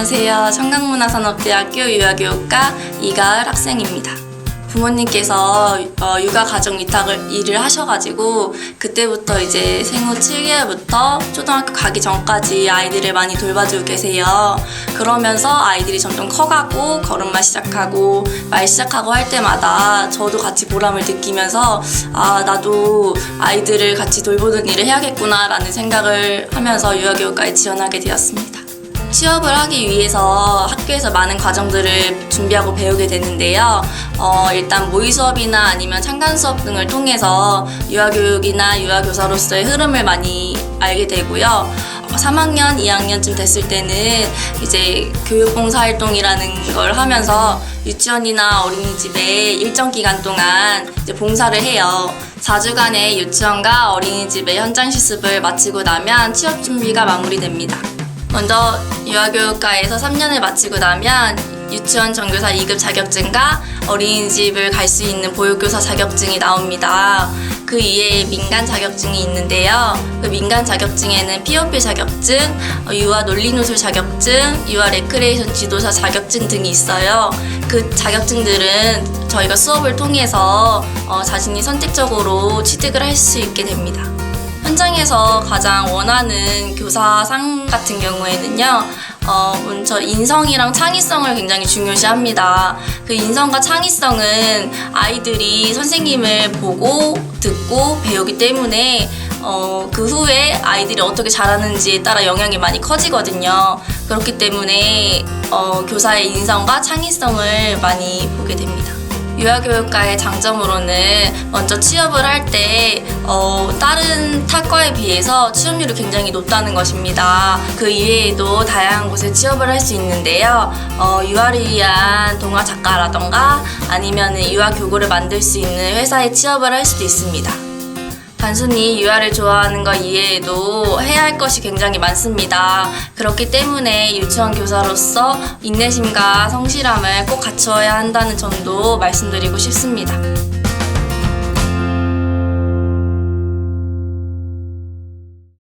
안녕하세요. 청강문화산업대학교 유아교육과 이가을 학생입니다. 부모님께서 어, 육아 가정 위탁을 일을 하셔가지고 그때부터 이제 생후 7개월부터 초등학교 가기 전까지 아이들을 많이 돌봐주고 계세요. 그러면서 아이들이 점점 커가고 걸음마 시작하고 말 시작하고 할 때마다 저도 같이 보람을 느끼면서 아 나도 아이들을 같이 돌보는 일을 해야겠구나라는 생각을 하면서 유아교육과에 지원하게 되었습니다. 취업을 하기 위해서 학교에서 많은 과정들을 준비하고 배우게 되는데요. 어, 일단 모의 수업이나 아니면 창간 수업 등을 통해서 유아교육이나 유아교사로서의 흐름을 많이 알게 되고요. 3학년, 2학년쯤 됐을 때는 이제 교육봉사활동이라는 걸 하면서 유치원이나 어린이집에 일정 기간 동안 이제 봉사를 해요. 4주간의 유치원과 어린이집의 현장 실습을 마치고 나면 취업 준비가 마무리됩니다. 먼저 유아교육과에서 3년을 마치고 나면 유치원 전교사 2급 자격증과 어린이집을 갈 수 있는 보육교사 자격증이 나옵니다. 그 이외에 민간 자격증이 있는데요. 그 민간 자격증에는 POP 자격증, 어, 유아 논리노술 자격증, 유아 레크레이션 지도사 자격증 등이 있어요. 그 자격증들은 저희가 수업을 통해서 어, 자신이 선택적으로 취득을 할 수 있게 됩니다. 현장에서 가장 원하는 교사상 같은 경우에는요, 어, 먼저 인성이랑 창의성을 굉장히 중요시합니다. 그 인성과 창의성은 아이들이 선생님을 보고 듣고 배우기 때문에 어, 그 후에 아이들이 어떻게 자라는지에 따라 영향이 많이 커지거든요. 그렇기 때문에 어, 교사의 인성과 창의성을 많이 보게 됩니다. 유아교육과의 장점으로는 먼저 취업을 할때 어, 다른 타과에 비해서 취업률이 굉장히 높다는 것입니다. 그 이외에도 다양한 곳에 취업을 할 수 있는데요. 어, 유아를 위한 동화 작가라던가 아니면 유아 교구를 만들 수 있는 회사에 취업을 할 수도 있습니다. 단순히 유아를 좋아하는 것 이외에도 해야 할 것이 굉장히 많습니다. 그렇기 때문에 유치원 교사로서 인내심과 성실함을 꼭 갖추어야 한다는 점도 말씀드리고 싶습니다.